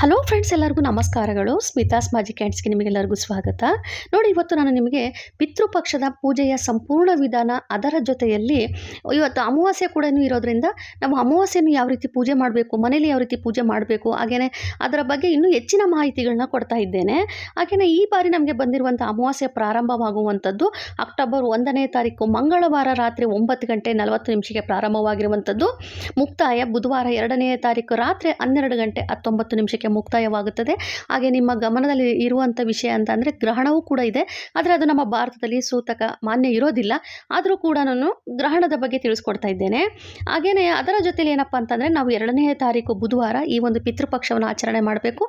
Hello friends, ಎಲ್ಲರಿಗೂ ನಮಸ್ಕಾರಗಳು. ಸ್ಮಿತಾಸ್ ಮಾಜಿ ಕ್ಯಾಂಟ್ಸ್ಗೆ ನಿಮಗೆಲ್ಲರಿಗೂ ಸ್ವಾಗತ. ನೋಡಿ, ಇವತ್ತು ನಾನು ನಿಮಗೆ ಪಿತೃಪಕ್ಷದ ಪೂಜೆಯ ಸಂಪೂರ್ಣ ವಿಧಾನ ಅದರ ಜೊತೆಯಲ್ಲಿ ಇವತ್ತು ಅಮಾವಾಸ್ಯೆ ಕೂಡ ಇರೋದ್ರಿಂದ ನಾವು ಅಮಾವಾಸ್ಯೆಯನ್ನು ಯಾವ ರೀತಿ ಪೂಜೆ ಮಾಡಬೇಕು ಮನೇಲಿ ಯಾವ ರೀತಿ ಪೂಜೆ ಮಾಡಬೇಕು, ಹಾಗೆಯೇ ಅದರ ಬಗ್ಗೆ ಇನ್ನೂ ಹೆಚ್ಚಿನ ಮಾಹಿತಿಗಳನ್ನ ಕೊಡ್ತಾ ಇದ್ದೇನೆ. ಹಾಗೆಯೇ ಈ ಬಾರಿ ನಮಗೆ ಬಂದಿರುವಂಥ ಅಮಾವಾಸ್ಯೆ ಪ್ರಾರಂಭವಾಗುವಂಥದ್ದು ಅಕ್ಟೋಬರ್ ಒಂದನೇ ತಾರೀಕು, ಮಂಗಳವಾರ ರಾತ್ರಿ ಒಂಬತ್ತು ಗಂಟೆ ನಲವತ್ತು ನಿಮಿಷಕ್ಕೆ ಪ್ರಾರಂಭವಾಗಿರುವಂಥದ್ದು. ಮುಕ್ತಾಯ ಬುಧವಾರ ಎರಡನೇ ತಾರೀಕು, ರಾತ್ರಿ ಹನ್ನೆರಡು ಗಂಟೆ ಹತ್ತೊಂಬತ್ತು ನಿಮಿಷಕ್ಕೆ ಮುಕ್ತಾಯವಾಗುತ್ತದೆ. ಹಾಗೆ ನಿಮ್ಮ ಗಮನದಲ್ಲಿ ಇರುವಂಥ ವಿಷಯ ಅಂತ ಅಂದರೆ ಗ್ರಹಣವೂ ಕೂಡ ಇದೆ. ಆದರೆ ಅದು ನಮ್ಮ ಭಾರತದಲ್ಲಿ ಸೂತಕ ಮಾನ್ಯ ಇರೋದಿಲ್ಲ. ಆದರೂ ಕೂಡ ನಾನು ಗ್ರಹಣದ ಬಗ್ಗೆ ತಿಳಿಸ್ಕೊಡ್ತಾ ಇದ್ದೇನೆ. ಹಾಗೆಯೇ ಅದರ ಜೊತೆಯಲ್ಲಿ ಏನಪ್ಪ ಅಂತಂದರೆ ನಾವು ಎರಡನೇ ತಾರೀಕು ಬುಧವಾರ ಈ ಒಂದು ಪಿತೃಪಕ್ಷವನ್ನು ಆಚರಣೆ ಮಾಡಬೇಕು.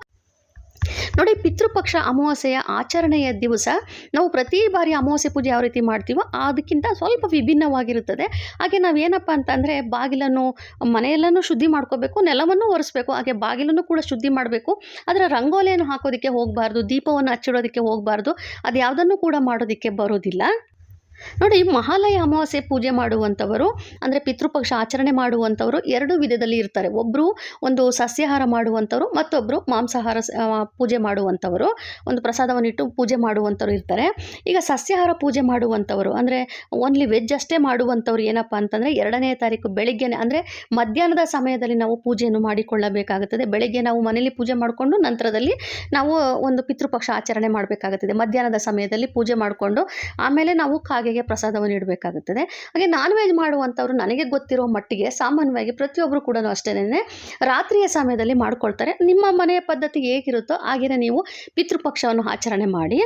ನೋಡಿ, ಪಿತೃಪಕ್ಷ ಅಮಾವಾಸ್ಯೆಯ ಆಚರಣೆಯ ದಿವಸ ನಾವು ಪ್ರತಿ ಬಾರಿ ಅಮಾವಾಸ್ಯೆ ಪೂಜೆ ಯಾವ ರೀತಿ ಮಾಡ್ತೀವೋ ಅದಕ್ಕಿಂತ ಸ್ವಲ್ಪ ವಿಭಿನ್ನವಾಗಿರುತ್ತದೆ. ಹಾಗೆ ನಾವೇನಪ್ಪ ಅಂತಂದರೆ ಬಾಗಿಲನ್ನು ಮನೆಯಲ್ಲೂ ಶುದ್ಧಿ ಮಾಡ್ಕೋಬೇಕು, ನೆಲವನ್ನು ಒರೆಸ್ಬೇಕು, ಹಾಗೆ ಬಾಗಿಲನ್ನು ಕೂಡ ಶುದ್ಧಿ ಮಾಡಬೇಕು. ಅದರ ರಂಗೋಲಿಯನ್ನು ಹಾಕೋದಕ್ಕೆ ಹೋಗಬಾರ್ದು, ದೀಪವನ್ನು ಹಚ್ಚಿಡೋದಕ್ಕೆ ಹೋಗಬಾರ್ದು ಅದು ಯಾವುದನ್ನು ಕೂಡ ಮಾಡೋದಕ್ಕೆ ಬರೋದಿಲ್ಲ. ನೋಡಿ, ಮಹಾಲಯ ಅಮಾವಾಸ್ಯೆ ಪೂಜೆ ಮಾಡುವಂಥವರು, ಅಂದರೆ ಪಿತೃಪಕ್ಷ ಆಚರಣೆ ಮಾಡುವಂಥವರು ಎರಡು ವಿಧದಲ್ಲಿ ಇರ್ತಾರೆ. ಒಬ್ಬರು ಒಂದು ಸಸ್ಯಾಹಾರ ಮಾಡುವಂಥವ್ರು ಮತ್ತೊಬ್ಬರು ಮಾಂಸಾಹಾರ ಪೂಜೆ ಮಾಡುವಂಥವರು, ಒಂದು ಪ್ರಸಾದವನ್ನಿಟ್ಟು ಪೂಜೆ ಮಾಡುವಂಥವ್ರು ಇರ್ತಾರೆ. ಈಗ ಸಸ್ಯಾಹಾರ ಪೂಜೆ ಮಾಡುವಂಥವರು, ಅಂದರೆ ಓನ್ಲಿ ವೆಜ್ ಅಷ್ಟೇ ಮಾಡುವಂಥವ್ರು ಏನಪ್ಪ ಅಂತಂದರೆ, ಎರಡನೇ ತಾರೀಕು ಬೆಳಿಗ್ಗೆನೆ, ಅಂದರೆ ಮಧ್ಯಾಹ್ನದ ಸಮಯದಲ್ಲಿ ನಾವು ಪೂಜೆಯನ್ನು ಮಾಡಿಕೊಳ್ಳಬೇಕಾಗುತ್ತದೆ. ಬೆಳಿಗ್ಗೆ ನಾವು ಮನೇಲಿ ಪೂಜೆ ಮಾಡಿಕೊಂಡು, ನಂತರದಲ್ಲಿ ನಾವು ಒಂದು ಪಿತೃಪಕ್ಷ ಆಚರಣೆ ಮಾಡಬೇಕಾಗುತ್ತದೆ. ಮಧ್ಯಾಹ್ನದ ಸಮಯದಲ್ಲಿ ಪೂಜೆ ಮಾಡಿಕೊಂಡು, ಆಮೇಲೆ ನಾವು ಕಾಗೆಗೆ ಪ್ರಸಾದವನ್ನು ಇಡಬೇಕಾಗುತ್ತದೆ ಹಾಗೆ ನಾನ್ ವೆಜ್ ಮಾಡುವಂಥವ್ರು ನನಗೆ ಗೊತ್ತಿರೋ ಮಟ್ಟಿಗೆ ಸಾಮಾನ್ಯವಾಗಿ ಪ್ರತಿಯೊಬ್ಬರು ಕೂಡ ಅಷ್ಟೇನೆ ರಾತ್ರಿಯ ಸಮಯದಲ್ಲಿ ಮಾಡ್ಕೊಳ್ತಾರೆ. ನಿಮ್ಮ ಮನೆಯ ಪದ್ಧತಿ ಹೇಗಿರುತ್ತೋ ಹಾಗೆಯೇ ನೀವು ಪಿತೃಪಕ್ಷವನ್ನು ಆಚರಣೆ ಮಾಡಿ.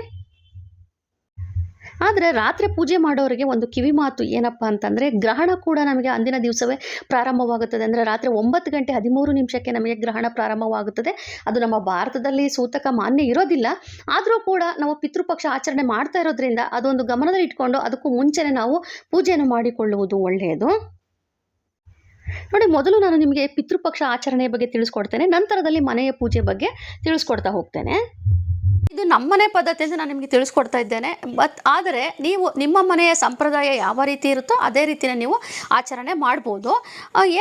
ಆದರೆ ರಾತ್ರಿ ಪೂಜೆ ಮಾಡೋರಿಗೆ ಒಂದು ಕಿವಿ ಮಾತು ಏನಪ್ಪ ಅಂತಂದರೆ ಗ್ರಹಣ ಕೂಡ ನಮಗೆ ಅಂದಿನ ದಿವಸವೇ ಪ್ರಾರಂಭವಾಗುತ್ತದೆ. ಅಂದರೆ ರಾತ್ರಿ ಒಂಬತ್ತು ಗಂಟೆ ಹದಿಮೂರು ನಿಮಿಷಕ್ಕೆ ನಮಗೆ ಗ್ರಹಣ ಪ್ರಾರಂಭವಾಗುತ್ತದೆ. ಅದು ನಮ್ಮ ಭಾರತದಲ್ಲಿ ಸೂತಕ ಮಾನ್ಯ ಇರೋದಿಲ್ಲ. ಆದರೂ ಕೂಡ ನಾವು ಪಿತೃಪಕ್ಷ ಆಚರಣೆ ಮಾಡ್ತಾ ಇರೋದ್ರಿಂದ ಅದೊಂದು ಗಮನದಲ್ಲಿ ಇಟ್ಕೊಂಡು ಅದಕ್ಕೂ ಮುಂಚೆನೇ ನಾವು ಪೂಜೆಯನ್ನು ಮಾಡಿಕೊಳ್ಳುವುದು ಒಳ್ಳೆಯದು. ನೋಡಿ, ಮೊದಲು ನಾನು ನಿಮಗೆ ಪಿತೃಪಕ್ಷ ಆಚರಣೆಯ ಬಗ್ಗೆ ತಿಳಿಸ್ಕೊಡ್ತೇನೆ. ನಂತರದಲ್ಲಿ ಮನೆಯ ಪೂಜೆ ಬಗ್ಗೆ ತಿಳಿಸ್ಕೊಡ್ತಾ ಹೋಗ್ತೇನೆ. ಇದು ನಮ್ಮನೆ ಪದ್ಧತಿ ಅಂತ ನಾನು ನಿಮಗೆ ತಿಳಿಸ್ಕೊಡ್ತಾ ಇದ್ದೇನೆ. ಬಟ್ ಆದರೆ ನೀವು ನಿಮ್ಮ ಮನೆಯ ಸಂಪ್ರದಾಯ ಯಾವ ರೀತಿ ಇರುತ್ತೋ ಅದೇ ರೀತಿಯ ನೀವು ಆಚರಣೆ ಮಾಡ್ಬೋದು.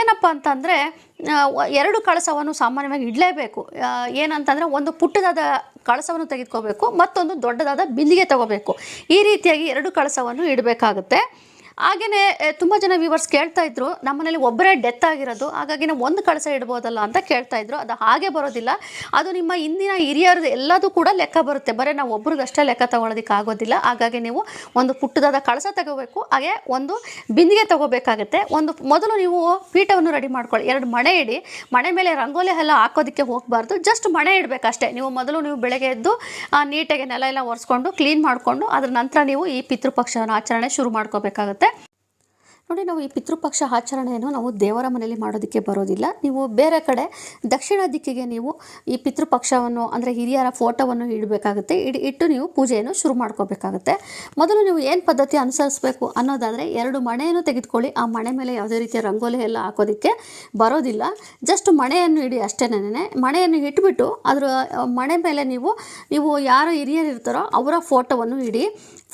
ಏನಪ್ಪ ಅಂತಂದರೆ ಎರಡು ಕಳಸವನ್ನು ಸಾಮಾನ್ಯವಾಗಿ ಇಡಲೇಬೇಕು. ಏನಂತಂದರೆ, ಒಂದು ಪುಟ್ಟದಾದ ಕಳಸವನ್ನು ತೆಗೆದುಕೋಬೇಕು, ಮತ್ತೊಂದು ದೊಡ್ಡದಾದ ಬಿಂದಿಗೆ ತಗೋಬೇಕು. ಈ ರೀತಿಯಾಗಿ ಎರಡು ಕಳಸವನ್ನು ಇಡಬೇಕಾಗುತ್ತೆ. ಹಾಗೆಯೇ ತುಂಬ ಜನ ವ್ಯೂವರ್ಸ್ ಕೇಳ್ತಾ ಇದ್ರು, ನಮ್ಮನೇಲಿ ಒಬ್ಬರೇ ಡೆತ್ ಆಗಿರೋದು, ಹಾಗಾಗಿ ನಾವು ಒಂದು ಕಳಸ ಇಡ್ಬೋದಲ್ಲ ಅಂತ ಕೇಳ್ತಾ ಇದ್ರು, ಅದು ಹಾಗೆ ಬರೋದಿಲ್ಲ. ಅದು ನಿಮ್ಮ ಇಂದಿನ ಹಿರಿಯರದು ಎಲ್ಲದೂ ಕೂಡ ಲೆಕ್ಕ ಬರುತ್ತೆ. ಬರೀ ನಾವು ಒಬ್ರಿಗಷ್ಟೇ ಲೆಕ್ಕ ತಗೊಳ್ಳೋದಕ್ಕೆ ಆಗೋದಿಲ್ಲ. ಹಾಗಾಗಿ ನೀವು ಒಂದು ಪುಟ್ಟದಾದ ಕಳಸ ತಗೋಬೇಕು, ಹಾಗೆ ಒಂದು ಬಿಂದಿಗೆ ತಗೋಬೇಕಾಗುತ್ತೆ. ಒಂದು ಮೊದಲು ನೀವು ಪೀಠವನ್ನು ರೆಡಿ ಮಾಡ್ಕೊಳ್ಳಿ. ಎರಡು ಮಣೆ ಇಡಿ. ಮಣೆ ಮೇಲೆ ರಂಗೋಲಿ ಎಲ್ಲ ಹಾಕೋದಕ್ಕೆ ಹೋಗಬಾರ್ದು. ಜಸ್ಟ್ ಮಣೆ ಇಡಬೇಕಷ್ಟೇ. ನೀವು ಮೊದಲು ನೀವು ಬೆಳಗ್ಗೆ ಎದ್ದು ನೀಟಾಗಿ ನೆಲ ಎಲ್ಲ ಒರೆಸ್ಕೊಂಡು ಕ್ಲೀನ್ ಮಾಡಿಕೊಂಡು, ಅದರ ನಂತರ ನೀವು ಈ ಪಿತೃಪಕ್ಷವನ್ನು ಆಚರಣೆ ಶುರು ಮಾಡ್ಕೋಬೇಕಾಗುತ್ತೆ. ನೋಡಿ, ನಾವು ಈ ಪಿತೃಪಕ್ಷ ಆಚರಣೆಯನ್ನು ನಾವು ದೇವರ ಮನೆಯಲ್ಲಿ ಮಾಡೋದಕ್ಕೆ ಬರೋದಿಲ್ಲ. ನೀವು ಬೇರೆ ಕಡೆ ದಕ್ಷಿಣ ದಿಕ್ಕಿಗೆ ನೀವು ಈ ಪಿತೃಪಕ್ಷವನ್ನು, ಅಂದರೆ ಹಿರಿಯರ ಫೋಟೋವನ್ನು ಇಡಬೇಕಾಗುತ್ತೆ. ಇಡ್, ಇಟ್ಟು ನೀವು ಪೂಜೆಯನ್ನು ಶುರು ಮಾಡ್ಕೋಬೇಕಾಗುತ್ತೆ. ಮೊದಲು ನೀವು ಏನು ಪದ್ಧತಿ ಅನುಸರಿಸಬೇಕು ಅನ್ನೋದಾದರೆ ಎರಡು ಮಣೆಯನ್ನು ತೆಗೆದುಕೊಳ್ಳಿ. ಆ ಮಣೆ ಮೇಲೆ ಯಾವುದೇ ರೀತಿಯ ರಂಗೋಲಿ ಎಲ್ಲ ಹಾಕೋದಕ್ಕೆ ಬರೋದಿಲ್ಲ. ಜಸ್ಟ್ ಮಣೆಯನ್ನು ಇಡಿ ಅಷ್ಟೇನೆ ಮಣೆಯನ್ನು ಇಟ್ಬಿಟ್ಟು, ಅದರ ಮಣೆ ಮೇಲೆ ನೀವು ನೀವು ಯಾರು ಹಿರಿಯರಿರ್ತಾರೋ ಅವರ ಫೋಟೋವನ್ನು ಇಡಿ.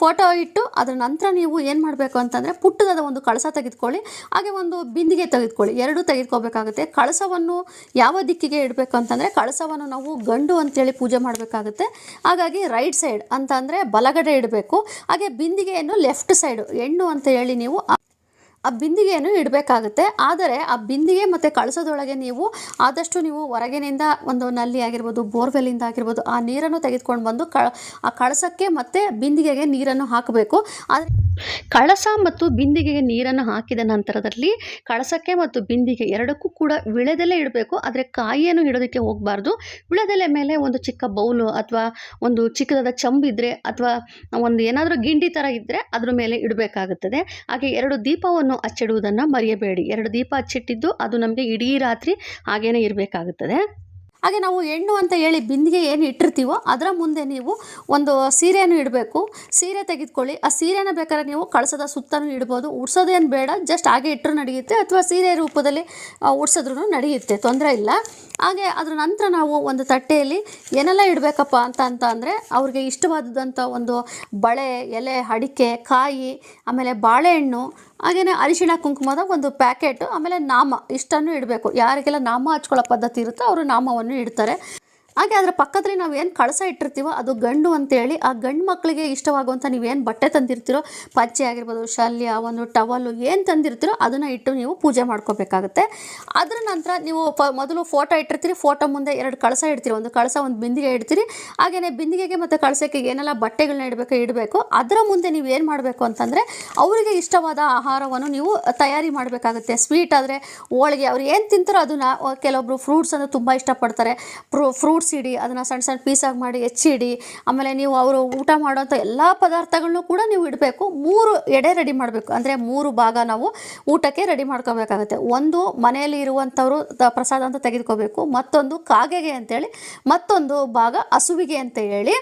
ಫೋಟೋ ಇಟ್ಟು ಅದರ ನಂತರ ನೀವು ಏನು ಮಾಡಬೇಕು ಅಂತಂದರೆ ಪುಟ್ಟದಾದ ಒಂದು ಕಳಸ ತೆಗೆದುಕೊಳ್ಳಿ, ಹಾಗೆ ಒಂದು ಬಿಂದಿಗೆ ತೆಗೆದುಕೊಳ್ಳಿ. ಎರಡೂ ತೆಗೆದುಕೋಬೇಕಾಗುತ್ತೆ. ಕಳಸವನ್ನು ಯಾವ ದಿಕ್ಕಿಗೆ ಇಡಬೇಕು ಅಂತಂದರೆ ಕಳಸವನ್ನು ನಾವು ಗಂಡು ಅಂತೇಳಿ ಪೂಜೆ ಮಾಡಬೇಕಾಗುತ್ತೆ. ಹಾಗಾಗಿ ರೈಟ್ ಸೈಡ್ ಅಂತಂದರೆ ಬಲಗಡೆ ಇಡಬೇಕು. ಹಾಗೆ ಬಿಂದಿಗೆಯನ್ನು ಲೆಫ್ಟ್ ಸೈಡು, ಹೆಣ್ಣು ಅಂತ ಹೇಳಿ ನೀವು ಆ- ಬಿಂದಿಗೆಯನ್ನು ಇಡಬೇಕಾಗುತ್ತೆ. ಆದರೆ ಆ ಬಿಂದಿಗೆ ಮತ್ತು ಕಳಸದೊಳಗೆ ನೀವು ಆದಷ್ಟು ನೀವು ಹೊರಗಿನಿಂದ ಒಂದು ನಲ್ಲಿ ಆಗಿರ್ಬೋದು, ಬೋರ್ವೆಲ್ಲಿಂದ ಆಗಿರ್ಬೋದು, ಆ ನೀರನ್ನು ತೆಗೆದುಕೊಂಡು ಬಂದು ಕ ಆ ಕಳಸಕ್ಕೆ ಮತ್ತು ಬಿಂದಿಗೆಗೆ ನೀರನ್ನು ಹಾಕಬೇಕು. ಆದರೆ ಕಳಸ ಮತ್ತು ಬಿಂದಿಗೆಗೆ ನೀರನ್ನು ಹಾಕಿದ ನಂತರದಲ್ಲಿ ಕಳಸಕ್ಕೆ ಮತ್ತು ಬಿಂದಿಗೆ ಎರಡಕ್ಕೂ ಕೂಡ ವಿಳೆದೆಲೆ ಇಡಬೇಕು. ಆದರೆ ಕಾಯಿಯನ್ನು ಇಡೋದಕ್ಕೆ ಹೋಗಬಾರ್ದು. ವಿಳೆದೆಲೆ ಮೇಲೆ ಒಂದು ಚಿಕ್ಕ ಬೌಲು ಅಥವಾ ಒಂದು ಚಿಕ್ಕದಾದ ಚಂಬಿದ್ರೆ ಅಥವಾ ಒಂದು ಏನಾದರೂ ಗಿಂಡಿ ಥರ ಇದ್ದರೆ ಅದ್ರ ಮೇಲೆ ಇಡಬೇಕಾಗುತ್ತದೆ. ಹಾಗೆ ಎರಡು ದೀಪವನ್ನು ಹಚ್ಚಿಡುವುದನ್ನು ಮರೆಯಬೇಡಿ. ಎರಡು ದೀಪ ಹಚ್ಚಿಟ್ಟಿದ್ದು ಅದು ನಮಗೆ ಇಡೀ ರಾತ್ರಿ ಹಾಗೇನೇ ಇರಬೇಕಾಗುತ್ತದೆ. ಹಾಗೆ ನಾವು ಹೆಣ್ಣು ಅಂತ ಹೇಳಿ ಬಿಂದಿಗೆ ಏನು ಇಟ್ಟಿರ್ತೀವೋ ಅದರ ಮುಂದೆ ನೀವು ಒಂದು ಸೀರೆಯನ್ನು ಇಡಬೇಕು. ಸೀರೆ ತೆಗೆದುಕೊಳ್ಳಿ. ಆ ಸೀರೆನ ಬೇಕಾದ್ರೆ ನೀವು ಕಳಸದ ಸುತ್ತನೂ ಇಡ್ಬೋದು. ಉಡ್ಸೋದೇನು ಬೇಡ. ಜಸ್ಟ್ ಹಾಗೆ ಇಟ್ಟರು ನಡೆಯುತ್ತೆ ಅಥವಾ ಸೀರೆ ರೂಪದಲ್ಲಿ ಉಡ್ಸಿದ್ರೂ ನಡೆಯುತ್ತೆ. ತೊಂದರೆ ಇಲ್ಲ. ಹಾಗೆ ಅದರ ನಂತರ ನಾವು ಒಂದು ತಟ್ಟೆಯಲ್ಲಿ ಏನೆಲ್ಲ ಇಡಬೇಕಪ್ಪ ಅಂತ ಅಂತ ಅಂದರೆ ಅವ್ರಿಗೆ ಇಷ್ಟವಾದದಂಥ ಒಂದು ಬಳೆ, ಎಲೆ, ಅಡಿಕೆ, ಕಾಯಿ, ಆಮೇಲೆ ಬಾಳೆಹಣ್ಣು ಹಾಗೆಯೇ ಅರಿಶಿಣ ಕುಂಕುಮದ ಒಂದು ಪ್ಯಾಕೆಟು ಆಮೇಲೆ ನಾಮ, ಇಷ್ಟನ್ನು ಇಡಬೇಕು. ಯಾರಿಗೆಲ್ಲ ನಾಮ ಹಚ್ಕೊಳ್ಳೋ ಪದ್ಧತಿ ಇರುತ್ತೋ ಅವರು ನಾಮವನ್ನು ಇಡ್ತಾರೆ. ಹಾಗೆ ಅದರ ಪಕ್ಕದಲ್ಲಿ ನಾವು ಏನು ಕಳಸ ಇಟ್ಟಿರ್ತೀವೋ ಅದು ಗಂಡು ಅಂತೇಳಿ ಆ ಗಂಡು ಮಕ್ಕಳಿಗೆ ಇಷ್ಟವಾಗುವಂಥ ನೀವೇನು ಬಟ್ಟೆ ತಂದಿರ್ತೀರೋ, ಪಚ್ಚೆ ಆಗಿರ್ಬೋದು, ಶಲ್ಯ, ಒಂದು ಟವಲು ಏನು ತಂದಿರ್ತೀರೋ ಅದನ್ನು ಇಟ್ಟು ನೀವು ಪೂಜೆ ಮಾಡ್ಕೋಬೇಕಾಗುತ್ತೆ. ಅದರ ನಂತರ ನೀವು ಪ ಮೊದಲು ಫೋಟೋ ಇಟ್ಟಿರ್ತೀರಿ ಫೋಟೋ ಮುಂದೆ ಎರಡು ಕಳಸ ಇಡ್ತೀರಿ. ಒಂದು ಕಳಸ ಒಂದು ಬಿಂದಿಗೆ ಇಡ್ತೀರಿ. ಹಾಗೆಯೇ ಬಿಂದಿಗೆಗೆ ಮತ್ತು ಕಳಸಕ್ಕೆ ಏನೆಲ್ಲ ಬಟ್ಟೆಗಳನ್ನ ಇಡಬೇಕು ಇಡಬೇಕು, ಅದರ ಮುಂದೆ ನೀವು ಏನು ಮಾಡಬೇಕು ಅಂತಂದರೆ ಅವರಿಗೆ ಇಷ್ಟವಾದ ಆಹಾರವನ್ನು ನೀವು ತಯಾರಿ ಮಾಡಬೇಕಾಗುತ್ತೆ. ಸ್ವೀಟ್ ಆದರೆ ಹೋಳಿಗೆ ಅವ್ರು ಏನು ತಿಂತಾರೋ ಅದನ್ನು ಕೆಲವೊಬ್ಬರು ಫ್ರೂಟ್ಸ್ ಅಂದರೆ ತುಂಬ ಇಷ್ಟಪಡ್ತಾರೆ. ಫ್ರೂ ಇಡಿ ಅದನ್ನು ಸಣ್ಣ ಸಣ್ಣ ಪೀಸಾಗಿ ಮಾಡಿ ಹೆಚ್ಚಿಡಿ. ಆಮೇಲೆ ನೀವು ಅವರು ಊಟ ಮಾಡೋಂಥ ಎಲ್ಲ ಪದಾರ್ಥಗಳನ್ನೂ ಕೂಡ ನೀವು ಇಡಬೇಕು. ಮೂರು ಎಡೆ ರೆಡಿ ಮಾಡಬೇಕು. ಅಂದರೆ ಮೂರು ಭಾಗ ನಾವು ಊಟಕ್ಕೆ ರೆಡಿ ಮಾಡ್ಕೋಬೇಕಾಗುತ್ತೆ. ಒಂದು ಮನೆಯಲ್ಲಿ ಇರುವಂಥವರು ಪ್ರಸಾದ ಅಂತ ತೆಗೆದುಕೋಬೇಕು. ಮತ್ತೊಂದು ಕಾಗೆಗೆ ಅಂತೇಳಿ ಮತ್ತೊಂದು ಭಾಗ ಹಸುವಿಗೆ ಅಂತ ಹೇಳಿ.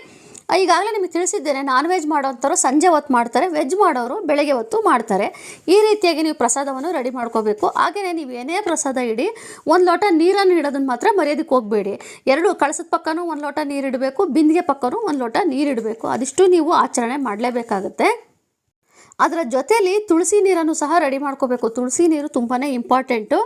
ಈಗಾಗಲೇ ನಿಮಗೆ ತಿಳಿಸಿದ್ದೇನೆ ನಾನ್ ವೆಜ್ ಮಾಡೋಂಥವ್ರು ಸಂಜೆ ಹೊತ್ತು ಮಾಡ್ತಾರೆ ವೆಜ್ ಮಾಡೋರು ಬೆಳಗ್ಗೆ ಹೊತ್ತು ಮಾಡ್ತಾರೆ. ಈ ರೀತಿಯಾಗಿ ನೀವು ಪ್ರಸಾದವನ್ನು ರೆಡಿ ಮಾಡ್ಕೋಬೇಕು. ಹಾಗೆಯೇ ನೀವು ಏನೇ ಪ್ರಸಾದ ಇಡಿ, ಒಂದು ಲೋಟ ನೀರನ್ನು ಇಡೋದನ್ನು ಮಾತ್ರ ಮರ್ಯಾದಕ್ಕೆ ಹೋಗಬೇಡಿ. ಎರಡು, ಕಳಸದ ಪಕ್ಕನೂ ಒಂದು ಲೋಟ ನೀರು ಇಡಬೇಕು, ಬಿಂದಿಗೆ ಪಕ್ಕನೂ ಒಂದು ಲೋಟ ನೀರು ಇಡಬೇಕು. ಅದಿಷ್ಟು ನೀವು ಆಚರಣೆ ಮಾಡಲೇಬೇಕಾಗುತ್ತೆ. ಅದರ ಜೊತೆಯಲ್ಲಿ ತುಳಸಿ ನೀರನ್ನು ಸಹ ರೆಡಿ ಮಾಡ್ಕೋಬೇಕು. ತುಳಸಿ ನೀರು ತುಂಬಾ ಇಂಪಾರ್ಟೆಂಟು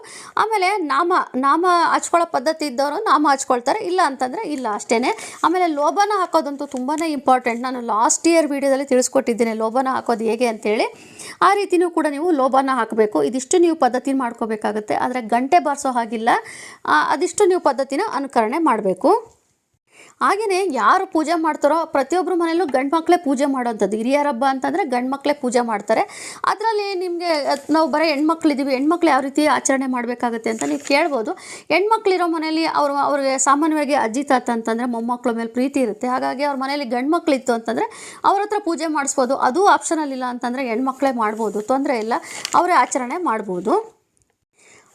ಆಮೇಲೆ ನಾಮ ನಾಮ ಹಚ್ಕೊಳ್ಳೋ ಪದ್ಧತಿ ಇದ್ದವರು ನಾಮ ಹಚ್ಕೊಳ್ತಾರೆ, ಇಲ್ಲ ಅಂತಂದರೆ ಇಲ್ಲ ಅಷ್ಟೇ ಆಮೇಲೆ ಲೋಬನ ಹಾಕೋದಂತೂ ತುಂಬಾ ಇಂಪಾರ್ಟೆಂಟ್ ನಾನು ಲಾಸ್ಟ್ ಇಯರ್ ವೀಡಿಯೋದಲ್ಲಿ ತಿಳಿಸ್ಕೊಟ್ಟಿದ್ದೀನಿ ಲೋಬನ ಹಾಕೋದು ಹೇಗೆ ಅಂತೇಳಿ. ಆ ರೀತಿಯೂ ಕೂಡ ನೀವು ಲೋಬನ ಹಾಕಬೇಕು. ಇದಿಷ್ಟು ನೀವು ಪದ್ಧತಿ ಮಾಡ್ಕೋಬೇಕಾಗುತ್ತೆ. ಆದರೆ ಗಂಟೆ ಬಾರಿಸೋ ಹಾಗಿಲ್ಲ. ಅದಿಷ್ಟು ನೀವು ಪದ್ಧತಿನ ಅನುಕರಣೆ ಮಾಡಬೇಕು. ಹಾಗೆಯೇ ಯಾರು ಪೂಜೆ ಮಾಡ್ತಾರೋ ಪ್ರತಿಯೊಬ್ಬರ ಮನೆಯಲ್ಲೂ ಗಂಡು ಮಕ್ಕಳೇ ಪೂಜೆ ಮಾಡೋಂಥದ್ದು. ಹಿರಿಯರ ಹಬ್ಬ ಅಂತಂದರೆ ಗಂಡು ಮಕ್ಕಳೇ ಪೂಜೆ ಮಾಡ್ತಾರೆ. ಅದರಲ್ಲಿ ನಿಮಗೆ, ನಾವು ಬರೀ ಹೆಣ್ಮಕ್ಳಿದ್ದೀವಿ ಹೆಣ್ಮಕ್ಳು ಯಾವ ರೀತಿ ಆಚರಣೆ ಮಾಡಬೇಕಾಗುತ್ತೆ ಅಂತ ನೀವು ಕೇಳ್ಬೋದು. ಹೆಣ್ಮಕ್ಳಿರೋ ಮನೆಯಲ್ಲಿ ಅವರು, ಅವ್ರಿಗೆ ಸಾಮಾನ್ಯವಾಗಿ ಅಜ್ಜಿ, ತಾತ ಅಂತಂದರೆ ಮೊಮ್ಮಕ್ಕಳ ಮೇಲೆ ಪ್ರೀತಿ ಇರುತ್ತೆ. ಹಾಗಾಗಿ ಅವ್ರ ಮನೆಯಲ್ಲಿ ಗಂಡು ಮಕ್ಕಳಿತ್ತು ಅಂತಂದರೆ ಅವ್ರ ಹತ್ರ ಪೂಜೆ ಮಾಡಿಸ್ಬೋದು. ಅದು ಆಪ್ಷನಲ್ಲಿಲ್ಲ ಅಂತಂದರೆ ಹೆಣ್ಮಕ್ಳೇ ಮಾಡ್ಬೋದು. ತೊಂದರೆ ಇಲ್ಲ. ಅವರೇ ಆಚರಣೆ ಮಾಡ್ಬೋದು.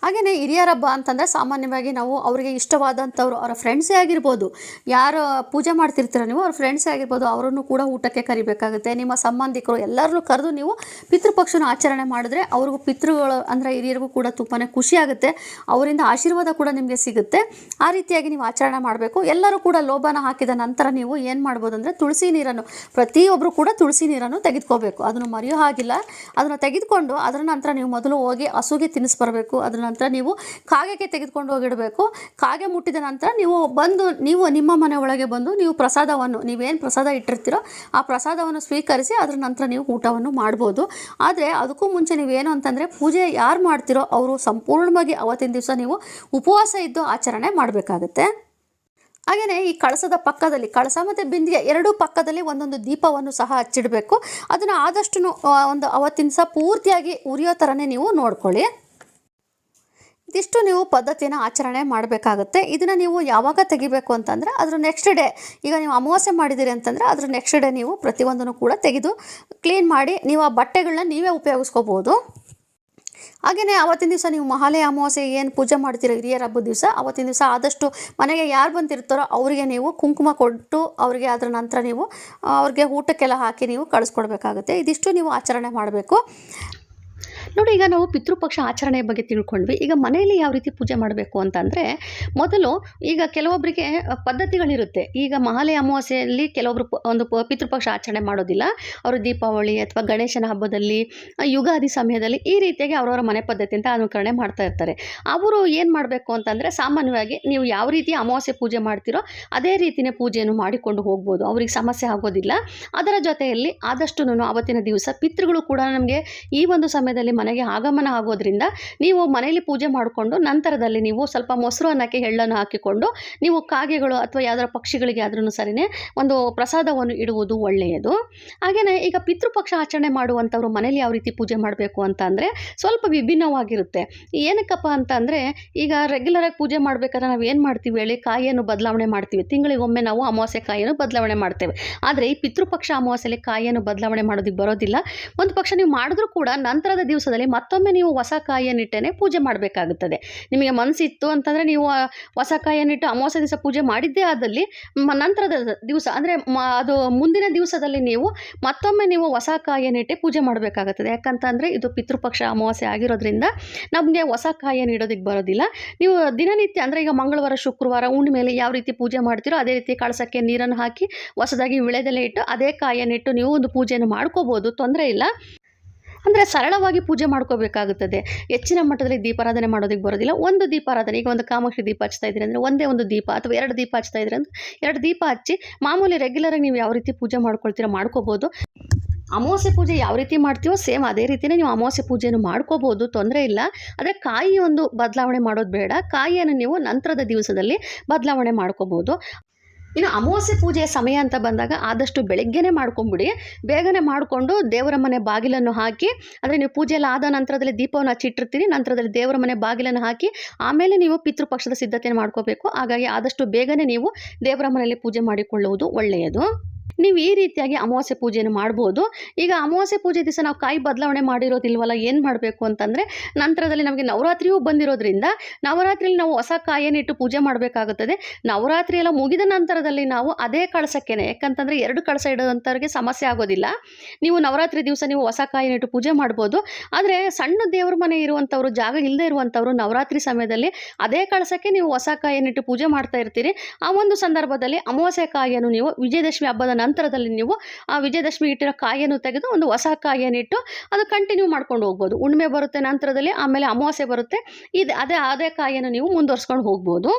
ಹಾಗೆಯೇ ಹಿರಿಯರ ಹಬ್ಬ ಅಂತಂದರೆ ಸಾಮಾನ್ಯವಾಗಿ ನಾವು ಅವರಿಗೆ ಇಷ್ಟವಾದಂಥವ್ರು, ಅವರ ಫ್ರೆಂಡ್ಸೇ ಆಗಿರ್ಬೋದು. ಯಾರು ಪೂಜೆ ಮಾಡ್ತಿರ್ತೀರ ನೀವು, ಅವ್ರ ಫ್ರೆಂಡ್ಸೇ ಆಗಿರ್ಬೋದು, ಅವರನ್ನು ಕೂಡ ಊಟಕ್ಕೆ ಕರಿಬೇಕಾಗುತ್ತೆ. ನಿಮ್ಮ ಸಂಬಂಧಿಕರು ಎಲ್ಲರನ್ನೂ ಕರೆದು ನೀವು ಪಿತೃಪಕ್ಷನ ಆಚರಣೆ ಮಾಡಿದ್ರೆ ಅವ್ರಿಗೂ ಪಿತೃಗಳು ಅಂದರೆ ಹಿರಿಯರಿಗೂ ಕೂಡ ತುಂಬಾ ಖುಷಿ ಆಗುತ್ತೆ. ಅವರಿಂದ ಆಶೀರ್ವಾದ ಕೂಡ ನಿಮಗೆ ಸಿಗುತ್ತೆ. ಆ ರೀತಿಯಾಗಿ ನೀವು ಆಚರಣೆ ಮಾಡಬೇಕು. ಎಲ್ಲರೂ ಕೂಡ ಲೋಭನ ಹಾಕಿದ ನಂತರ ನೀವು ಏನು ಮಾಡ್ಬೋದು ಅಂದರೆ ತುಳಸಿ ನೀರನ್ನು ಪ್ರತಿಯೊಬ್ಬರು ಕೂಡ ತುಳಸಿ ನೀರನ್ನು ತೆಗೆದುಕೋಬೇಕು. ಅದನ್ನು ಮರೆಯೋ ಹಾಗಿಲ್ಲ. ಅದನ್ನು ತೆಗೆದುಕೊಂಡು ಅದರ ನಂತರ ನೀವು ಮೊದಲು ಹೋಗಿ ಹಸುಗೆ ತಿನ್ನಿಸ್ಬರಬೇಕು. ಅದರ ನಂತರ ನೀವು ಕಾಗೆಗೆ ತೆಗೆದುಕೊಂಡು ಹೋಗಿಡಬೇಕು. ಕಾಗೆ ಮುಟ್ಟಿದ ನಂತರ ನೀವು ಬಂದು, ನೀವು ನಿಮ್ಮ ಮನೆ ಒಳಗೆ ಬಂದು ನೀವು ಪ್ರಸಾದವನ್ನು, ನೀವೇನು ಪ್ರಸಾದ ಇಟ್ಟಿರ್ತೀರೋ ಆ ಪ್ರಸಾದವನ್ನು ಸ್ವೀಕರಿಸಿ ಅದರ ನಂತರ ನೀವು ಊಟವನ್ನು ಮಾಡ್ಬೋದು. ಆದರೆ ಅದಕ್ಕೂ ಮುಂಚೆ ನೀವೇನು ಅಂತಂದರೆ ಪೂಜೆ ಯಾರು ಮಾಡ್ತೀರೋ ಅವರು ಸಂಪೂರ್ಣವಾಗಿ ಅವತ್ತಿನ ದಿವಸ ನೀವು ಉಪವಾಸ ಇದ್ದು ಆಚರಣೆ ಮಾಡಬೇಕಾಗತ್ತೆ. ಹಾಗೆಯೇ ಈ ಕಳಸದ ಪಕ್ಕದಲ್ಲಿ, ಕಳಸ ಮತ್ತು ಬಿಂದಿಗೆ ಎರಡೂ ಪಕ್ಕದಲ್ಲಿ ಒಂದೊಂದು ದೀಪವನ್ನು ಸಹ ಹಚ್ಚಿಡಬೇಕು. ಅದನ್ನು ಆದಷ್ಟು ಒಂದು ಅವತ್ತಿನ ಸಹ ಪೂರ್ತಿಯಾಗಿ ಉರಿಯೋ ಥರನೇ ನೀವು ನೋಡ್ಕೊಳ್ಳಿ. ಇದಿಷ್ಟು ನೀವು ಪದ್ಧತಿನ ಆಚರಣೆ ಮಾಡಬೇಕಾಗುತ್ತೆ. ಇದನ್ನು ನೀವು ಯಾವಾಗ ತೆಗಿಬೇಕು ಅಂತಂದರೆ ಅದ್ರ ನೆಕ್ಸ್ಟ್ ಡೇ ಈಗ ನೀವು ಅಮಾವಾಸ್ಯೆ ಮಾಡಿದ್ದೀರಿ ಅಂತಂದರೆ ಅದ್ರ ನೆಕ್ಸ್ಟ್ ಡೇ ನೀವು ಪ್ರತಿಯೊಂದನ್ನು ಕೂಡ ತೆಗೆದು ಕ್ಲೀನ್ ಮಾಡಿ ನೀವು ಆ ಬಟ್ಟೆಗಳನ್ನ ನೀವೇ ಉಪಯೋಗಿಸ್ಕೋಬೋದು. ಹಾಗೆಯೇ ಅವತ್ತಿನ ದಿವಸ ನೀವು ಮಹಾಲಯ ಅಮಾವಾಸ್ಯೆ ಏನು ಪೂಜೆ ಮಾಡ್ತೀರ ಹಿರಿಯರ ಹಬ್ಬದ ದಿವಸ, ಅವತ್ತಿನ ದಿವಸ ಆದಷ್ಟು ಮನೆಗೆ ಯಾರು ಬಂದಿರ್ತಾರೋ ಅವರಿಗೆ ನೀವು ಕುಂಕುಮ ಕೊಟ್ಟು ಅವರಿಗೆ ಅದರ ನಂತರ ನೀವು, ಅವ್ರಿಗೆ ಊಟಕ್ಕೆಲ್ಲ ಹಾಕಿ ನೀವು ಕಳಿಸ್ಕೊಡ್ಬೇಕಾಗುತ್ತೆ. ಇದಿಷ್ಟು ನೀವು ಆಚರಣೆ ಮಾಡಬೇಕು. ನೋಡಿ, ಈಗ ನಾವು ಪಿತೃಪಕ್ಷ ಆಚರಣೆ ಬಗ್ಗೆ ತಿಳ್ಕೊಂಡ್ವಿ. ಈಗ ಮನೆಯಲ್ಲಿ ಯಾವ ರೀತಿ ಪೂಜೆ ಮಾಡಬೇಕು ಅಂತಂದರೆ, ಮೊದಲು ಈಗ ಕೆಲವೊಬ್ಬರಿಗೆ ಪದ್ಧತಿಗಳಿರುತ್ತೆ. ಈಗ ಮಹಾಲಯ ಅಮಾವಾಸ್ಯೆಯಲ್ಲಿ ಕೆಲವೊಬ್ರು ಪ- ಒಂದು ಪಿತೃಪಕ್ಷ ಆಚರಣೆ ಮಾಡೋದಿಲ್ಲ. ಅವರು ದೀಪಾವಳಿ ಅಥವಾ ಗಣೇಶನ ಹಬ್ಬದಲ್ಲಿ, ಯುಗಾದಿ ಸಮಯದಲ್ಲಿ ಈ ರೀತಿಯಾಗಿ ಅವರವರ ಮನೆ ಪದ್ಧತಿ ಅಂತ ಅನುಕರಣೆ ಮಾಡ್ತಾ ಇರ್ತಾರೆ. ಅವರು ಏನು ಮಾಡಬೇಕು ಅಂತಂದರೆ, ಸಾಮಾನ್ಯವಾಗಿ ನೀವು ಯಾವ ರೀತಿ ಅಮಾವಾಸ್ಯೆ ಪೂಜೆ ಮಾಡ್ತೀರೋ, ಅದೇ ರೀತಿಯೇ ಪೂಜೆಯನ್ನು ಮಾಡಿಕೊಂಡು ಹೋಗ್ಬೋದು. ಅವ್ರಿಗೆ ಸಮಸ್ಯೆ ಆಗೋದಿಲ್ಲ. ಅದರ ಜೊತೆಯಲ್ಲಿ ಆದಷ್ಟು ಅವತ್ತಿನ ದಿವಸ ಪಿತೃಗಳು ಕೂಡ ನಮಗೆ ಈ ಒಂದು ಸಮಯದಲ್ಲಿ ಮನೆಗೆ ಆಗಮನ ಆಗೋದ್ರಿಂದ ನೀವು ಮನೆಯಲ್ಲಿ ಪೂಜೆ ಮಾಡಿಕೊಂಡು ನಂತರದಲ್ಲಿ ನೀವು ಸ್ವಲ್ಪ ಮೊಸರು ಅನ್ನಕ್ಕೆ ಎಳ್ಳನ್ನು ಹಾಕಿಕೊಂಡು ನೀವು ಕಾಗೆಗಳು ಅಥವಾ ಯಾವ್ದಾರ ಪಕ್ಷಿಗಳಿಗೆ ಆದ್ರೂ ಸರಿನೇ ಒಂದು ಪ್ರಸಾದವನ್ನು ಇಡುವುದು ಒಳ್ಳೆಯದು. ಹಾಗೆಯೇ ಈಗ ಪಿತೃಪಕ್ಷ ಆಚರಣೆ ಮಾಡುವಂಥವ್ರು ಮನೇಲಿ ಯಾವ ರೀತಿ ಪೂಜೆ ಮಾಡಬೇಕು ಅಂತ ಸ್ವಲ್ಪ ವಿಭಿನ್ನವಾಗಿರುತ್ತೆ. ಏನಕ್ಕಪ್ಪ ಅಂತ ಈಗ ಈಗ ರೆಗ್ಯುಲರಾಗಿ ಪೂಜೆ ಮಾಡಬೇಕಾದ್ರೆ ನಾವು ಏನು ಮಾಡ್ತೀವಿ ಹೇಳಿ? ಕಾಯಿಯನ್ನು ಬದಲಾವಣೆ ಮಾಡ್ತೀವಿ. ತಿಂಗಳಿಗೊಮ್ಮೆ ನಾವು ಅಮಾವಾಸ್ಯೆ ಕಾಯಿಯನ್ನು ಬದಲಾವಣೆ ಮಾಡ್ತೇವೆ. ಆದರೆ ಈ ಪಿತೃಪಕ್ಷ ಅಮಾವಾಸ್ಯೆಯಲ್ಲಿ ಕಾಯಿಯನ್ನು ಬದಲಾವಣೆ ಮಾಡೋದಕ್ಕೆ ಬರೋದಿಲ್ಲ. ಒಂದು ಪಕ್ಷ ನೀವು ಮಾಡಿದ್ರೂ ಕೂಡ ನಂತರದ ದಿವಸದಲ್ಲಿ ಮತ್ತೊಮ್ಮೆ ನೀವು ಹೊಸ ಕಾಯಿಯನ್ನಿಟ್ಟೇ ಪೂಜೆ ಮಾಡಬೇಕಾಗುತ್ತದೆ. ನಿಮಗೆ ಮನಸ್ಸಿತ್ತು ಅಂತಂದರೆ ನೀವು ಹೊಸ ಕಾಯಿಯನ್ನಿಟ್ಟು ಅಮಾವಾಸ್ಯೆ ದಿವಸ ಪೂಜೆ ಮಾಡಿದ್ದೇ ಆದಲ್ಲಿ ನಂತರದ ದಿವಸ, ಅಂದರೆ ಅದು ಮುಂದಿನ ದಿವಸದಲ್ಲಿ ನೀವು ಮತ್ತೊಮ್ಮೆ ನೀವು ಹೊಸ ಕಾಯಿಯನ್ನಿಟ್ಟೆ ಪೂಜೆ ಮಾಡಬೇಕಾಗುತ್ತದೆ. ಯಾಕಂತಂದರೆ ಇದು ಪಿತೃಪಕ್ಷ ಅಮಾವಾಸ್ಯೆ ಆಗಿರೋದ್ರಿಂದ ನಮಗೆ ಹೊಸ ಕಾಯಿಯನ್ನು ಇಡೋದಕ್ಕೆ ಬರೋದಿಲ್ಲ. ನೀವು ದಿನನಿತ್ಯ, ಅಂದರೆ ಈಗ ಮಂಗಳವಾರ, ಶುಕ್ರವಾರ ಮೇಲೆ ಯಾವ ರೀತಿ ಪೂಜೆ ಮಾಡ್ತೀರೋ ಅದೇ ರೀತಿ ಕಳಸಕ್ಕೆ ನೀರನ್ನು ಹಾಕಿ ಹೊಸದಾಗಿ ವಿಳೆದೆಲೆ ಇಟ್ಟು ಅದೇ ಕಾಯಿಯನ್ನಿಟ್ಟು ನೀವು ಒಂದು ಪೂಜೆಯನ್ನು ಮಾಡ್ಕೋಬೋದು, ತೊಂದರೆ ಇಲ್ಲ. ಅಂದರೆ ಸರಳವಾಗಿ ಪೂಜೆ ಮಾಡ್ಕೋಬೇಕಾಗುತ್ತದೆ. ಹೆಚ್ಚಿನ ಮಟ್ಟದಲ್ಲಿ ದೀಪಾರಾಧನೆ ಮಾಡೋದಕ್ಕೆ ಬರೋದಿಲ್ಲ. ಒಂದು ದೀಪಾರಾಧನೆ ಈಗ ಒಂದು ಕಾಮಾಕ್ಷಿ ದೀಪ ಹಚ್ತಾ ಇದ್ದೀರಿ ಅಂದರೆ ಒಂದೇ ಒಂದು ದೀಪ ಅಥವಾ ಎರಡು ದೀಪ ಹಚ್ತಾ ಇದ್ದೀರಿ ಅಂದರೆ ಎರಡು ದೀಪ ಹಚ್ಚಿ ಮಾಮೂಲಿ ರೆಗ್ಯುಲರಾಗಿ ನೀವು ಯಾವ ರೀತಿ ಪೂಜೆ ಮಾಡ್ಕೊಳ್ತೀರಾ ಮಾಡ್ಕೋಬೋದು. ಅಮಾವಾಸ್ಯೆ ಪೂಜೆ ಯಾವ ರೀತಿ ಮಾಡ್ತೀವೋ ಸೇಮ್ ಅದೇ ರೀತಿಯೇ ನೀವು ಅಮಾವಾಸ್ಯೆ ಪೂಜೆಯನ್ನು ಮಾಡ್ಕೋಬೋದು, ತೊಂದರೆ ಇಲ್ಲ. ಆದರೆ ಕಾಯಿ ಒಂದು ಬದಲಾವಣೆ ಮಾಡೋದು ಬೇಡ. ಕಾಯಿಯನ್ನು ನೀವು ನಂತರದ ದಿವಸದಲ್ಲಿ ಬದಲಾವಣೆ ಮಾಡ್ಕೋಬೋದು. ಇನ್ನು ಅಮಾವಾಸ್ಯೆ ಪೂಜೆಯ ಸಮಯ ಅಂತ ಬಂದಾಗ ಆದಷ್ಟು ಬೆಳಗ್ಗೆನೇ ಮಾಡ್ಕೊಂಬಿಡಿ. ಬೇಗನೆ ಮಾಡಿಕೊಂಡು ದೇವರ ಮನೆ ಬಾಗಿಲನ್ನು ಹಾಕಿ, ಅಂದರೆ ನೀವು ಪೂಜೆ ಆದ ನಂತರದಲ್ಲಿ ದೀಪವನ್ನು ಹಚ್ಚಿಟ್ಟಿರ್ತೀನಿ ನಂತರದಲ್ಲಿ ದೇವರ ಮನೆ ಬಾಗಿಲನ್ನು ಹಾಕಿ, ಆಮೇಲೆ ನೀವು ಪಿತೃಪಕ್ಷದ ಸಿದ್ಧತೆಯನ್ನು ಮಾಡ್ಕೋಬೇಕು. ಹಾಗಾಗಿ ಆದಷ್ಟು ಬೇಗನೆ ನೀವು ದೇವರ ಮನೆಯಲ್ಲಿ ಪೂಜೆ ಮಾಡಿಕೊಳ್ಳುವುದು ಒಳ್ಳೆಯದು. ನೀವು ಈ ರೀತಿಯಾಗಿ ಅಮಾವಾಸ್ಯೆ ಪೂಜೆಯನ್ನು ಮಾಡ್ಬೋದು. ಈಗ ಅಮಾವಾಸ್ಯೆ ಪೂಜೆ ದಿವಸ ನಾವು ಕಾಯಿ ಬದಲಾವಣೆ ಮಾಡಿರೋದಿಲ್ವಲ್ಲ, ಏನು ಮಾಡಬೇಕು ಅಂತಂದರೆ, ನಂತರದಲ್ಲಿ ನಮಗೆ ನವರಾತ್ರಿಯೂ ಬಂದಿರೋದ್ರಿಂದ ನವರಾತ್ರಿಯಲ್ಲಿ ನಾವು ಹೊಸ ಕಾಯಿಯನ್ನಿಟ್ಟು ಪೂಜೆ ಮಾಡಬೇಕಾಗುತ್ತದೆ. ನವರಾತ್ರಿ ಎಲ್ಲ ಮುಗಿದ ನಂತರದಲ್ಲಿ ನಾವು ಅದೇ ಕಳಸಕ್ಕೇನೆ. ಯಾಕಂತಂದರೆ ಎರಡು ಕಳಸ ಇಡೋಂಥವ್ರಿಗೆ ಸಮಸ್ಯೆ ಆಗೋದಿಲ್ಲ. ನೀವು ನವರಾತ್ರಿ ದಿವಸ ನೀವು ಹೊಸ ಕಾಯಿನಿಟ್ಟು ಪೂಜೆ ಮಾಡ್ಬೋದು. ಆದರೆ ಸಣ್ಣ ದೇವ್ರ ಮನೆ ಇರುವಂಥವ್ರು ಜಾಗ ಇಲ್ಲದೆ ಇರುವಂಥವ್ರು ನವರಾತ್ರಿ ಸಮಯದಲ್ಲಿ ಅದೇ ಕಳಸಕ್ಕೆ ನೀವು ಹೊಸ ಕಾಯಿಯನ್ನಿಟ್ಟು ಪೂಜೆ ಮಾಡ್ತಾ ಇರ್ತೀರಿ. ಆ ಒಂದು ಸಂದರ್ಭದಲ್ಲಿ ಅಮಾವಾಸ್ಯೆ ಕಾಯಿಯನ್ನು ನೀವು ವಿಜಯದಶಮಿ ಹಬ್ಬದ ನಂತರದಲ್ಲಿ ನೀವು ಆ ವಿಜಯದಶಮಿ ಇಟ್ಟಿರೋ ಕಾಯಿಯನ್ನು ತೆಗೆದು ಒಂದು ಹೊಸ ಕಾಯಿಯನ್ನಿಟ್ಟು ಅದು ಕಂಟಿನ್ಯೂ ಮಾಡ್ಕೊಂಡು ಹೋಗ್ಬೋದು. ಹುಣ್ಣಿಮೆ ಬರುತ್ತೆ ನಂತರದಲ್ಲಿ ಆಮೇಲೆ ಅಮಾವಾಸ್ಯೆ ಬರುತ್ತೆ. ಇದು ಅದೇ ಅದೇ ಕಾಯಿಯನ್ನು ನೀವು ಮುಂದುವರ್ಸ್ಕೊಂಡು ಹೋಗ್ಬೋದು.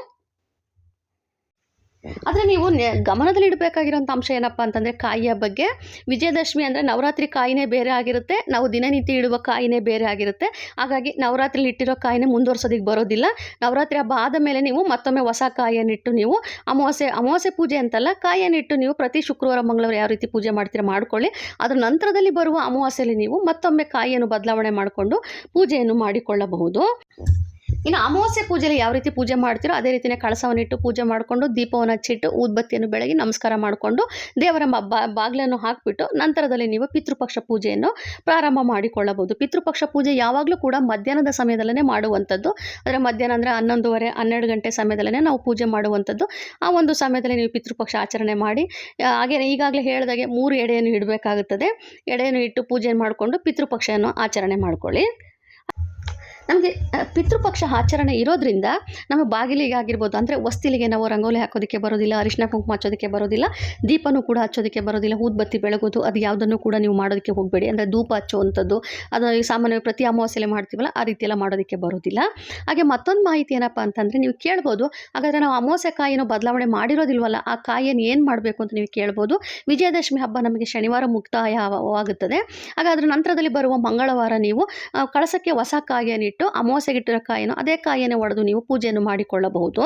ಆದರೆ ನೀವು ಗಮನದಲ್ಲಿ ಇಡಬೇಕಾಗಿರೋಂಥ ಅಂಶ ಏನಪ್ಪ ಅಂತಂದರೆ ಕಾಯಿಯ ಬಗ್ಗೆ. ವಿಜಯದಶಮಿ ಅಂದರೆ ನವರಾತ್ರಿ ಕಾಯಿನೇ ಬೇರೆ ಆಗಿರುತ್ತೆ. ನಾವು ದಿನನಿತ್ಯ ಇಡುವ ಕಾಯಿನೇ ಬೇರೆ ಆಗಿರುತ್ತೆ. ಹಾಗಾಗಿ ನವರಾತ್ರಿಲಿ ಇಟ್ಟಿರೋ ಕಾಯಿನೇ ಮುಂದುವರ್ಸೋದಕ್ಕೆ ಬರೋದಿಲ್ಲ. ನವರಾತ್ರಿ ಹಬ್ಬ ಆದ ಮೇಲೆ ನೀವು ಮತ್ತೊಮ್ಮೆ ಹೊಸ ಕಾಯಿಯನ್ನಿಟ್ಟು ನೀವು ಅಮಾವಾಸ್ಯೆ ಅಮಾವಾಸ್ಯೆ ಪೂಜೆ ಅಂತಲ್ಲ ಕಾಯಿಯನ್ನಿಟ್ಟು ನೀವು ಪ್ರತಿ ಶುಕ್ರವಾರ, ಮಂಗಳವಾರ ಯಾವ ರೀತಿ ಪೂಜೆ ಮಾಡ್ತೀರ ಮಾಡ್ಕೊಳ್ಳಿ. ಅದರ ನಂತರದಲ್ಲಿ ಬರುವ ಅಮಾವಾಸ್ಯೆಯಲ್ಲಿ ನೀವು ಮತ್ತೊಮ್ಮೆ ಕಾಯಿಯನ್ನು ಬದಲಾವಣೆ ಮಾಡಿಕೊಂಡು ಪೂಜೆಯನ್ನು ಮಾಡಿಕೊಳ್ಳಬಹುದು. ಇನ್ನು ಅಮಾವಾಸ್ಯೆ ಪೂಜೆಯಲ್ಲಿ ಯಾವ ರೀತಿ ಪೂಜೆ ಮಾಡ್ತೀರೋ ಅದೇ ರೀತಿಯೇ ಕಳಸವನ್ನಿಟ್ಟು ಪೂಜೆ ಮಾಡಿಕೊಂಡು, ದೀಪವನ್ನು ಹಚ್ಚಿಟ್ಟು, ಊದ್ಬತ್ತಿಯನ್ನು ಬೆಳಗಿ ನಮಸ್ಕಾರ ಮಾಡಿಕೊಂಡು, ದೇವರ ಬಾಗಿಲನ್ನು ಹಾಕಿಬಿಟ್ಟು ನಂತರದಲ್ಲಿ ನೀವು ಪಿತೃಪಕ್ಷ ಪೂಜೆಯನ್ನು ಪ್ರಾರಂಭ ಮಾಡಿಕೊಳ್ಳಬಹುದು. ಪಿತೃಪಕ್ಷ ಪೂಜೆ ಯಾವಾಗಲೂ ಕೂಡ ಮಧ್ಯಾಹ್ನದ ಸಮಯದಲ್ಲೇ ಮಾಡುವಂಥದ್ದು. ಅಂದರೆ ಮಧ್ಯಾಹ್ನ ಅಂದರೆ ಹನ್ನೊಂದುವರೆ, ಹನ್ನೆರಡು ಗಂಟೆ ಸಮಯದಲ್ಲೇ ನಾವು ಪೂಜೆ ಮಾಡುವಂಥದ್ದು. ಆ ಒಂದು ಸಮಯದಲ್ಲಿ ನೀವು ಪಿತೃಪಕ್ಷ ಆಚರಣೆ ಮಾಡಿ ಹಾಗೆ ಈಗಾಗಲೇ ಹೇಳಿದಾಗೆ ಮೂರು ಎಡೆಯನ್ನು ಇಡಬೇಕಾಗುತ್ತದೆ. ಎಡೆಯನ್ನು ಇಟ್ಟು ಪೂಜೆ ಮಾಡಿಕೊಂಡು ಪಿತೃಪಕ್ಷವನ್ನು ಆಚರಣೆ ಮಾಡ್ಕೊಳ್ಳಿ. ನಮಗೆ ಪಿತೃಪಕ್ಷ ಆಚರಣೆ ಇರೋದ್ರಿಂದ ನಮ್ಮ ಬಾಗಿಲಿಗೆ ಆಗಿರ್ಬೋದು, ಅಂದರೆ ಹೊಸ್ತಿಲಿಗೆ ನಾವು ರಂಗೋಲಿ ಹಾಕೋದಕ್ಕೆ ಬರೋದಿಲ್ಲ ಅರಿಶಿನ ಕುಂಕುಮ ಹಚ್ಚೋದಕ್ಕೆ ಬರೋದಿಲ್ಲ, ದೀಪನೂ ಕೂಡ ಹಚ್ಚೋದಕ್ಕೆ ಬರೋದಿಲ್ಲ, ಊದ್ಬತ್ತಿ ಬೆಳಗೋದು, ಅದು ಯಾವುದನ್ನು ಕೂಡ ನೀವು ಮಾಡೋದಕ್ಕೆ ಹೋಗಬೇಡಿ. ಅಂದರೆ ಧೂಪ ಹಚ್ಚುವಂಥದ್ದು ಅದು ಸಾಮಾನ್ಯವಾಗಿ ಪ್ರತಿ ಅಮಾವಾಸ್ಯೆಲೆ ಮಾಡ್ತೀವಲ್ಲ, ಆ ರೀತಿಯೆಲ್ಲ ಮಾಡೋದಕ್ಕೆ ಬರೋದಿಲ್ಲ. ಹಾಗೆ ಮತ್ತೊಂದು ಮಾಹಿತಿ ಏನಪ್ಪ ಅಂತಂದರೆ, ನೀವು ಕೇಳ್ಬೋದು, ಹಾಗಾದರೆ ನಾವು ಅಮಾವಾಸ್ಯೆ ಕಾಯಿನ ಬದಲಾವಣೆ ಮಾಡಿರೋದಿಲ್ವಲ್ಲ, ಆ ಕಾಯಿಯನ್ನು ಏನು ಮಾಡಬೇಕು ಅಂತ ನೀವು ಕೇಳ್ಬೋದು. ವಿಜಯದಶಮಿ ಹಬ್ಬ ನಮಗೆ ಶನಿವಾರ ಮುಕ್ತಾಯವಾಗುತ್ತದೆ. ಹಾಗಾದ್ರೆ ನಂತರದಲ್ಲಿ ಬರುವ ಮಂಗಳವಾರ ನೀವು ಕಳಸಕ್ಕೆ ಹೊಸ ಕಾಯಿಯನ್ನಿಟ್ಟು ಅಮಾವಾಸ್ಯೆಗಿಟ್ಟಿರೋ ಕಾಯಿನೋ ಅದೇ ಕಾಯಿಯೇ ಒಡೆದು ನೀವು ಪೂಜೆಯನ್ನು ಮಾಡಿಕೊಳ್ಳಬಹುದು.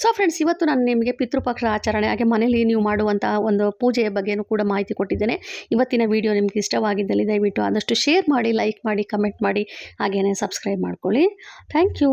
ಸೊ ಫ್ರೆಂಡ್ಸ್ ಇವತ್ತು ನಾನು ನಿಮಗೆ ಪಿತೃಪಕ್ಷ ಆಚರಣೆ ಹಾಗೆ ಮನೆಯಲ್ಲಿ ನೀವು ಮಾಡುವಂತಹ ಒಂದು ಪೂಜೆಯ ಬಗ್ಗೆಯೂ ಕೂಡ ಮಾಹಿತಿ ಕೊಟ್ಟಿದ್ದೇನೆ. ಇವತ್ತಿನ ವಿಡಿಯೋ ನಿಮಗೆ ಇಷ್ಟವಾಗಿದ್ದಲ್ಲಿ ದಯವಿಟ್ಟು ಆದಷ್ಟು ಶೇರ್ ಮಾಡಿ ಲೈಕ್ ಮಾಡಿ ಕಮೆಂಟ್ ಮಾಡಿ ಹಾಗೆಯೇ ಸಬ್ಸ್ಕ್ರೈಬ್ ಮಾಡ್ಕೊಳ್ಳಿ. Thank you